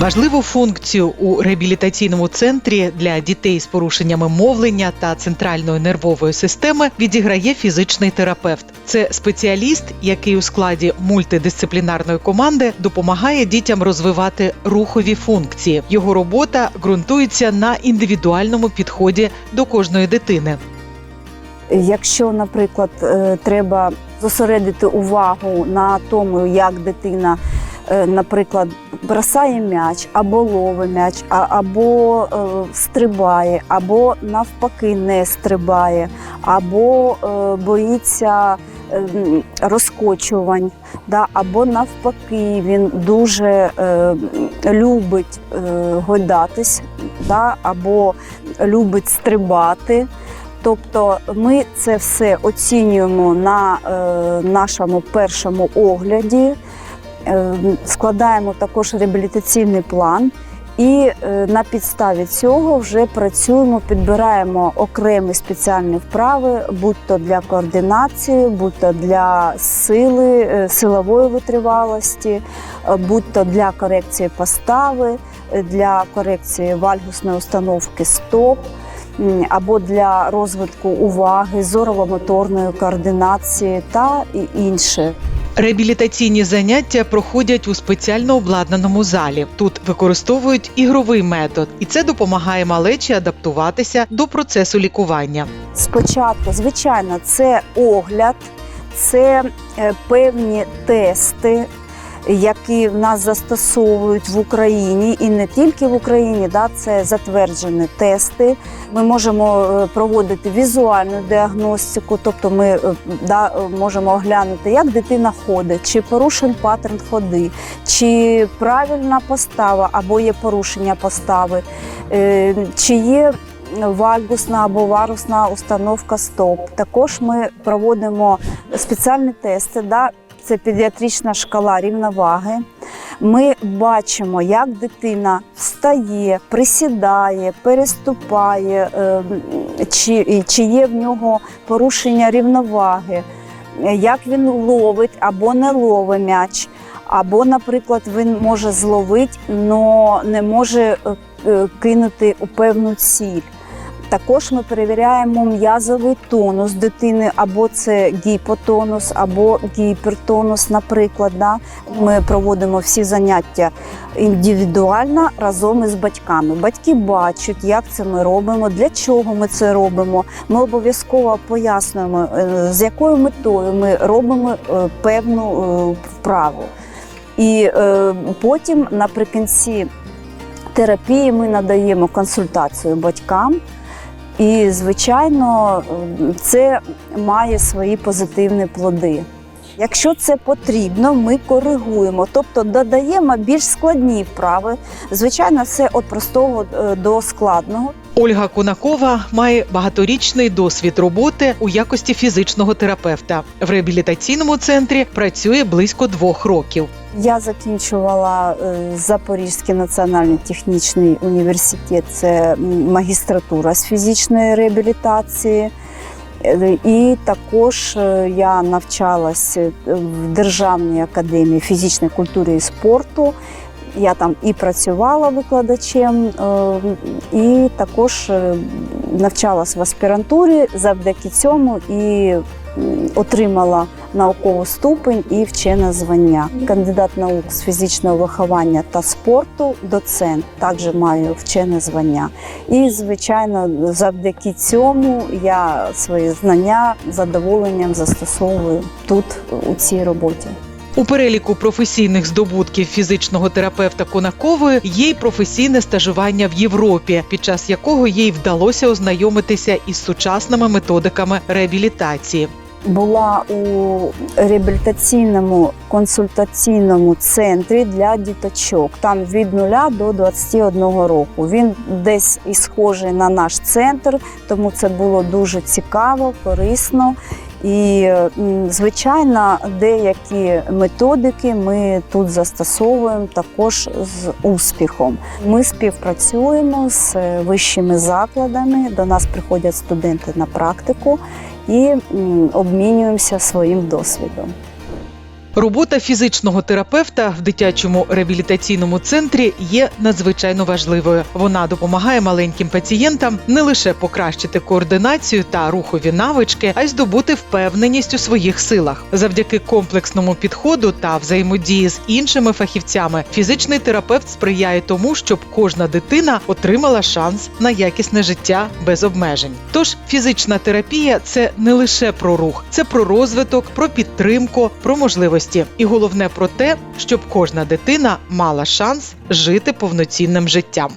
Важливу функцію у реабілітаційному центрі для дітей з порушеннями мовлення та центральної нервової системи відіграє фізичний терапевт. Це спеціаліст, який у складі мультидисциплінарної команди допомагає дітям розвивати рухові функції. Його робота ґрунтується на індивідуальному підході до кожної дитини. Якщо, наприклад, е, треба зосередити увагу на тому, як дитина, наприклад, бросає м'яч або ловить м'яч, або е, стрибає, або навпаки не стрибає, або е, боїться е, розкочувань, да, або навпаки, він дуже е, любить е, гойдатись, да, або любить стрибати. Тобто ми це все оцінюємо на е, нашому першому огляді, е, складаємо також реабілітаційний план. І е, на підставі цього вже працюємо, підбираємо окремі спеціальні вправи, будь-то для координації, будь-то для сили, е, силової витривалості, е, будь-то для корекції постави, е, для корекції вальгусної установки стоп або для розвитку уваги, зорово-моторної координації та інше. Реабілітаційні заняття проходять у спеціально обладнаному залі. Тут використовують ігровий метод, і це допомагає малечі адаптуватися до процесу лікування. Спочатку, звичайно, це огляд, це е, певні тести, які в нас застосовують в Україні і не тільки в Україні, да, це затверджені тести. Ми можемо е, проводити візуальну діагностику, тобто ми е, да, можемо оглянути, як дитина ходить, чи порушен паттерн ходи, чи правильна постава або є порушення постави, е, чи є вальгусна або варусна установка стоп. Також ми проводимо спеціальні тести. Да? Це педіатрична шкала рівноваги. Ми бачимо, як дитина встає, присідає, переступає, е, чи, чи є в нього порушення рівноваги, як він ловить або не ловить м'яч, або, наприклад, він може зловити, але не може е, е, кинути у певну ціль. Також ми перевіряємо м'язовий тонус дитини, або це гіпотонус, або гіпертонус, наприклад. Да? Ми проводимо всі заняття індивідуально разом із батьками. Батьки бачать, як це ми робимо, для чого ми це робимо. Ми обов'язково пояснюємо, е, з якою метою ми робимо е, певну е, вправу. І потім наприкінці терапії ми надаємо консультацію батькам. І, звичайно, це має свої позитивні плоди. Якщо це потрібно, ми коригуємо, тобто додаємо більш складні вправи. Звичайно, це від простого е, до складного. Ольга Кунакова має багаторічний досвід роботи у якості фізичного терапевта. В реабілітаційному центрі працює близько двох років. Я закінчувала е, Запорізький національний технічний університет, це магістратура з фізичної реабілітації. Е, І також е, я навчалась в Державній академії фізичної культури і спорту. Я там і працювала викладачем, е, і також е, навчалась в аспірантурі. Завдяки цьому і отримала наукову ступень і вчене звання. Кандидат наук з фізичного виховання та спорту, доцент, також маю вчене звання. І, звичайно, завдяки цьому я свої знання з задоволенням застосовую тут, у цій роботі. У переліку професійних здобутків фізичного терапевта Конакової є й професійне стажування в Європі, під час якого їй вдалося ознайомитися із сучасними методиками реабілітації. Була у реабілітаційному консультаційному центрі для діточок. Там від 0 до 21 року. Він десь і схожий на наш центр, тому це було дуже цікаво, корисно. І, звичайно, деякі методики ми тут застосовуємо також з успіхом. Ми співпрацюємо з вищими закладами. До нас приходять студенти на практику і обмінюємося своїм досвідом. Робота фізичного терапевта в дитячому реабілітаційному центрі є надзвичайно важливою. Вона допомагає маленьким пацієнтам не лише покращити координацію та рухові навички, а й здобути впевненість у своїх силах. Завдяки комплексному підходу та взаємодії з іншими фахівцями, фізичний терапевт сприяє тому, щоб кожна дитина отримала шанс на якісне життя без обмежень. Тож фізична терапія це не лише про рух, це про розвиток, про підтримку, про можливості, і головне про те, щоб кожна дитина мала шанс жити повноцінним життям.